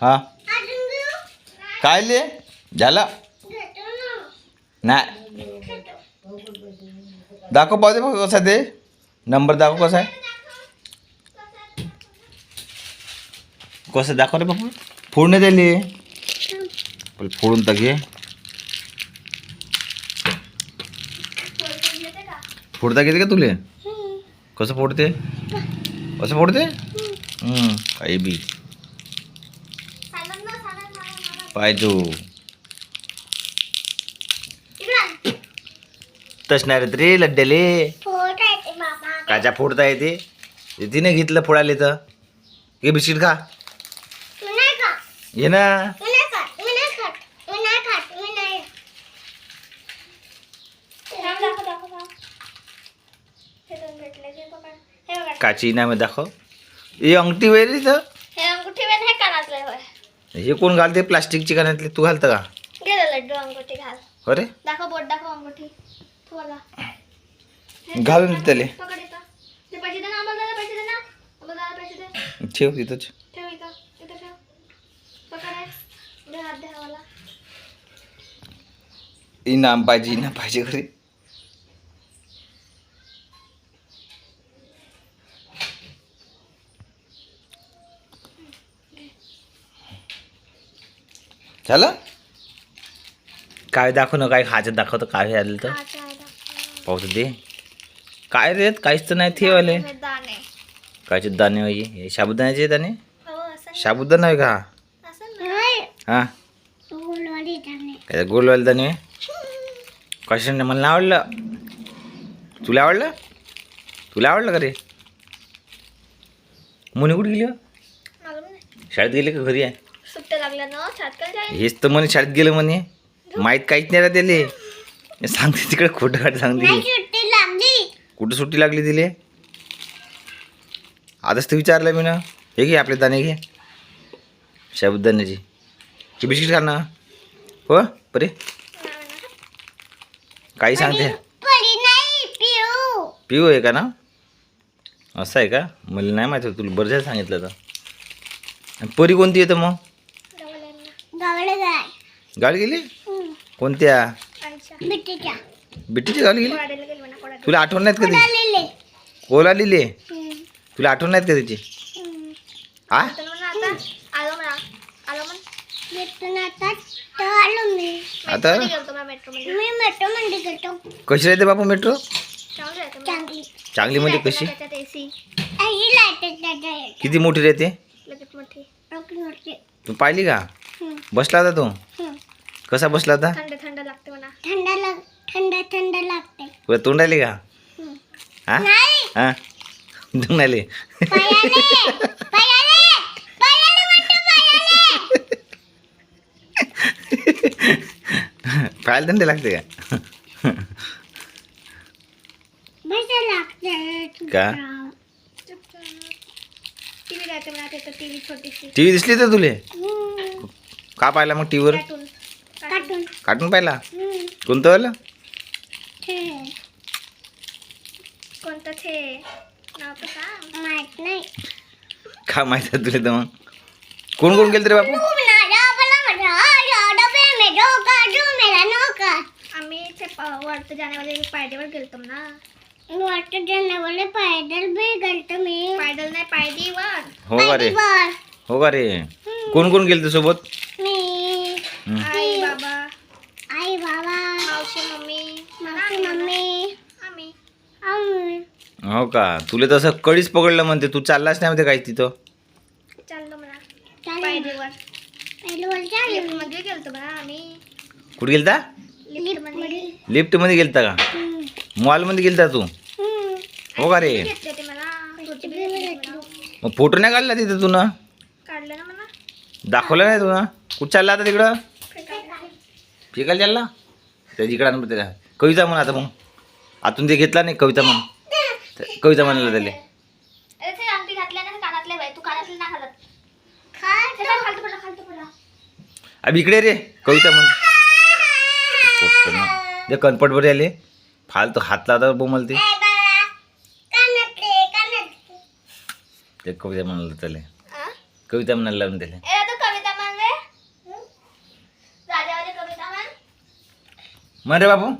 हा। काय ले झाला नाही दाखव पाहू दे बघ कसा ते नंबर दाखव कसा आहे कसं दाखव रे बापू? फोडणे दिली पण फोडून तर घे फोडता घेते का तुले कसं फोडते? कसं फोडते? हम्म, काही बी पाहिजो तस नाही रे रे लड्डेले. काच्या फोडता येते. तिने घेतलं फोडायला तर. हे बिस्किट खा. ये ना. काची ना मी दाखव. हे अंगठी वय रे इथं हे अंगुठी वेळ हे कानातले होय? हे कोण घालते? प्लास्टिकची कानातली? तू घालतं का? गेलं लड्डू अंगुठी घाल. अरे? दाखव बोट दाखव अंगुठी. तू मला घालून दे त्याले. पकड इथं. ते पैसे दे ना आम्हाला पैसे दे ना. आम्हाला पैसे दे. ठेव तिथंच. ठेव इथं. इथं ठेव. पकड आहे दे हात दे मला इनाम पाहिजे इनाम पाहिजे घरी. झालं? काय दाखव ना काय खायचं दाखवतं काय आलं तर. अच्छा दाखव. पाहू दे. काय रे काहीच तर नाही ठेवाले हे दाणे कायचे दाणे. होई हे साबुदाण्याचे दाणे? हो असं साबुदाणा आहे का? असं नाही. हा? काय गोलवाले दाणे कशाने? मला नाही आवडलं. तुला आवडलं? तुला आवडलं का रे? मुनी कुठे गेली हो? मालूम नाही. शाळेत गेले का घरी आहे? सुट्ट्या लागल्या ना छातकन जाईल हेच तर म्हणे शाळेत गेलं म्हणे. माहीत काहीच नाही रा त्याले. सांगते तिकडे खोटं खाट सांगते. सुट्टी लागली. कुठं सुट्टी लागली तिले? आताच तर विचारलं मी ना. हे घे आपले दाणे घे. साबुदाण्याची की बिस्किट खा ना. हो बरे काही सांगते. पिऊ. पिऊ आहे का ना? असं आहे का? मला नाही माहिती होतं, तुला. बरं झालं सांगितलं तर. परी कोणती येतं मग? गावाला जाय. गाडी गेली? कोणत्या? बिट्टीच्या. बिट्टीची गाडी गेली? तुला आठवण नाहीत का आलेले कोला लिहिले? तुला आठवण नाहीत का हा तर म्हणा. आता? मी मेट्रो मध्ये मी मेट्रो मध्ये गेलतो. कशी राहते बापू मेट्रो? चांगली चांगली. म्हणजे कशी? ही लाइट किती मोठी राहते? मोठी. तू पाहिली का? बसला होता तू? कसा बसला होता? थंड थंड लागते म्हणा थंड लाग थंड थंड लागते. तुला तोंड आली का? हा? नाही. हा? तोंड पायाले पायाले पायाले म्हणतो पायाले. पाहायला थंड लागते का? बस लागते. का? टीव्ही राहते म्हणा तिथं टीव्ही छोटीशी. टी व्ही दिसली तर तुले? का पाहिला मग टी व्हीवर कार्टून. पाहिला? कोणतं वाला? कोणतं ते? नाव तर सांग. माहीत नाही. का माहिती आहे तुला तर मग कोण कोण गेलं रे बापू? आम्ही ते वाटत पायदेवर गेलतो ना. वाटत पायदल बी गेलतो मी. पायदल नाही पायदीवर. हो का रे? हो का रे? कोण कोण गेलं सोबत मी हम्म. आई बाबा आई बाबा मावशी मम्मी मावशी मम्मी आम्ही आम्ही हो का? तुला तसं कळीच पकडलं म्हणते. तू चाललाच नाही म्हणते काही तिथं? चाललो म्हणा. पायदेवर लिफ्टमध्ये गेलतो म्हणा आम्ही. कुठे गेलता? लिफ्टमध्ये. लिफ्टमध्ये गेलता का? मॉलमध्ये गेलता तू? हो का रे? घेतले ते मला. कुर्ती बी घेतली म्हणा. मग फोटो नाही काढला तिथं तू ना? काढलं ना म्हणा दाखवलं नाही तू ना कुठं चालला आता तिकडं? फेकायला. चालला? त्या जिकडं त्याला. कविता म्हण आता मग. आतून ते घेतला नाही कविता म्हण. तर कविता म्हणायला त्याले घातल्या अब इकडे रे कविता म्हण. जे कनपट बरे आले फालतू हात लावता बोमल ते? ते कविता म्हणाला त्याले. कविता म्हणायला लावून त्याले. ए रे. बापू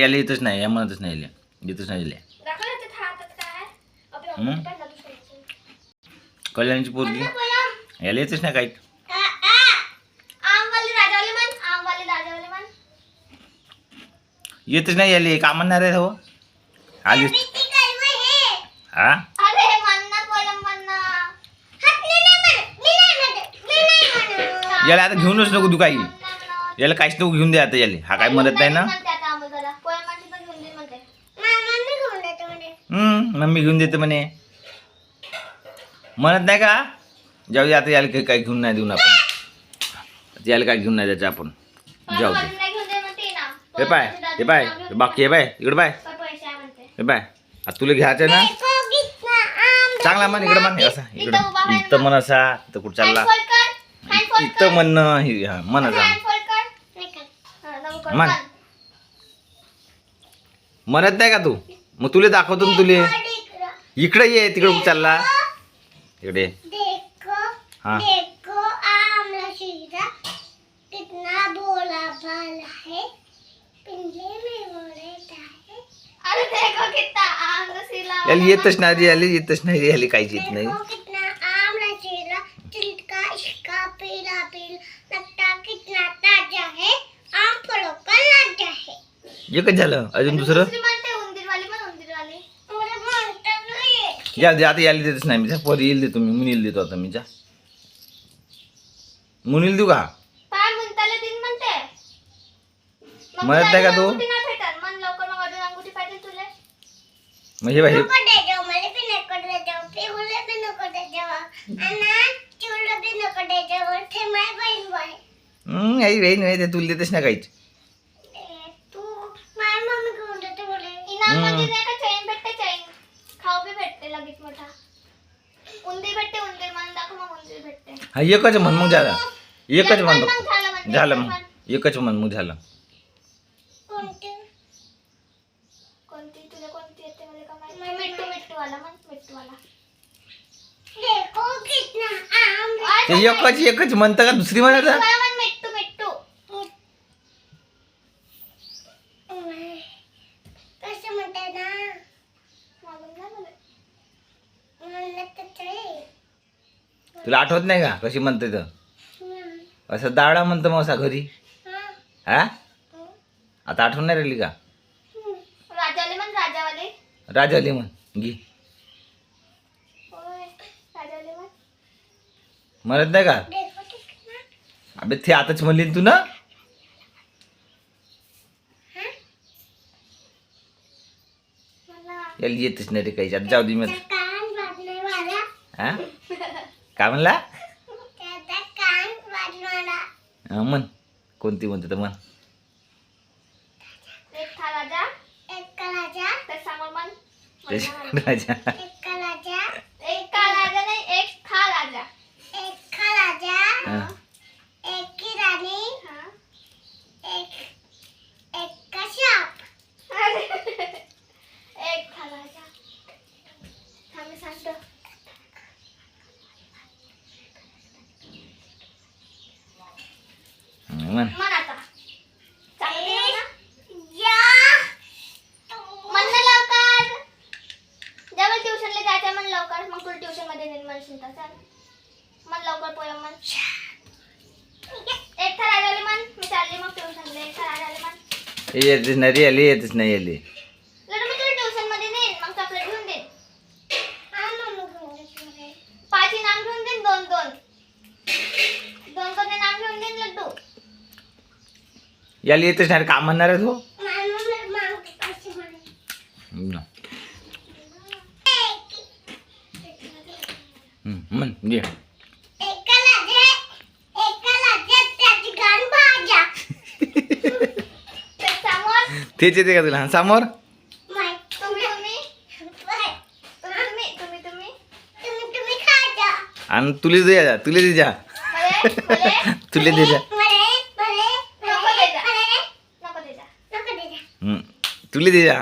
याला येतच नाही या म्हणतच नाही याला येतच नाही तुझं? कल्याणची पोरगी? याला येतच नाही काही. येतच नाही याले का म्हणणार आहे हो. आली. हे? याला आता घेऊनच नको तू काही. याला काहीच नको घेऊन दे आता याले. हा काय म्हणत नाही ना म्हणते आता आंबाला. पोयम म्हणते पण घेऊन दे म्हणते. मम्मी घेऊन देते म्हणे. हम्म मम्मी घेऊन देते म्हणे. म्हणत नाही का? जाऊ दे आता याला काही काय घेऊन नाही देऊन आपण. याला काय घेऊन नाही द्यायचं आपण. जाऊ दे. हे पाय हे पाय बाकी हे बाय. इकडे बाय हे बाय आता तुला घ्यायचं ना? चांगला मन इकडे मन असा इकडं इथं मन असा तर कुठं चालला? इथं म्हणणं हे- म्हण असा. म्हण. म्हणत नाही का तू? मग तुला दाखवतो ना तुले. इकडे ये तिकडे चालला इकडे हाँ। है। है। याला येतच नाही याला येतच नाही याला काहीच येत नाही. देखो कितना आमला शीरा चिलका इसका पीला पीला लगता कितना ताजा है आम फलों का लाजा है एकच झालं अजून दुसरं दुसरी म्हणते उंदीरवाली पण उंदीरवाली मला म्हणता नाही या दे आता यायला देतच नाही मी जा पोरी येईल देतो मी मुनीला देतो आता मी जा. मुनीला देऊ का? पाय मुंताला दिन म्हणते? मग म्हणत नाही का तू? अंगुठी नाही भेटत? मन लवकर मग अजून अंगुठी पाहिजे तुला. मग हे बाई नको दे जाऊ मला बी नको दे जाऊ. पिहुले बी नको दे जाऊ. आणि चिवलं बी नको दे जाऊ. ते माय बहीण बाय हम्म, आई बहीण नाही ते तुला देतच नाही काहीच. तू माय मम्मी घेऊन देते नाही का चैन बी भेटते लगेच मोठा। उंदीर भेटते उंदीर म्हणून दाखव मग उंदीर भेटते हा एकच म्हण मग झालं। एकच म्हण मग फक्त. झालं म्हणते, झालं एकच मग म्हण. एकच म्हण मग झालं। कोणती? कोणती? तुला कोणती येते मला का माहिती मिट्टू मिट्टू वाला म्हण मिट्टू वाला। देखो कितना आम ते एकच एकच म्हणतं का दुसरी म्हणायचं तुला आठवत नाही का कशी म्हणते तर. असं दाडा म्हणतं मग असा घरी. हा. हा. आता आठवण नाही राहिली का. राजावाले म्हण राजावाले. राजाली म्हण घे. म्हणत नाही का? अबे ते आताच म्हणली तू ना? याला येतच नाही रे काही. आता जाऊ दे मी हा? काय म्हणला? म्हण. कोणती म्हणते तर म्हण. एक था राजा एक का राजा तर समोर म्हण त्याच्या- राजा एक का राजा एक का राजा नाही एक था राजा एक का राजा हा. एक की राणी एक एक का साप एक था राजा थांब मी सांगतो म्हण म्हण आता चांगलं दिलं ना? म्हण ना लवकर जेव्हा ट्युशनला जायचं म्हण लवकर मग तुला ट्युशनमध्ये नेईन म्हणशील तर चाल म्हण लवकर पोयम म्हण एक था राजाले म्हण मी चालली मग ट्युशनला एक था राजाले म्हण हे येतच नाही याले येतच नाही याले लड्डू मी तुला ट्युशनमध्ये नेईन मग चॉकलेट घेऊन देईन पाच इनाम घेऊन देईन दोन दोन दोन दोन इनाम घेऊन देईन लड्डू याला येतच नाही. रे, का म्हणणार आहे तो. हम्म, म्हण जे तेच येते का तुला? हा, समोर? माय तुम्ही तुम्ही बाय. तुम्ही तुम्ही तुम्ही तुम्ही तुम्ही खाजा आणि तुला दे जा तुला दे जा. तुला दे जा मले मले नको दे जा नको दे जा नको दे जा हम्म, तुले दे जा